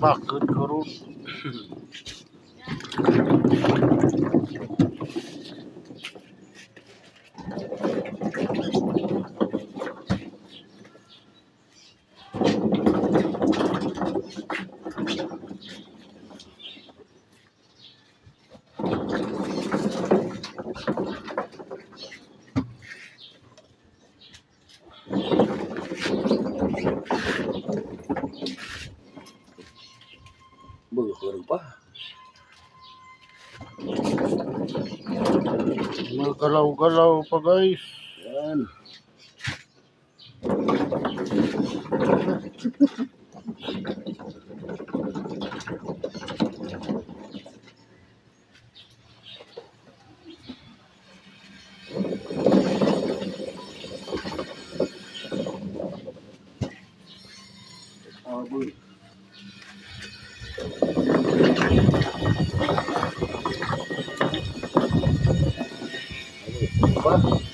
Пахнуть кору. Bukol pa. Magalaw-galaw pa guys. Yan. Aboy. Aboy. Pa.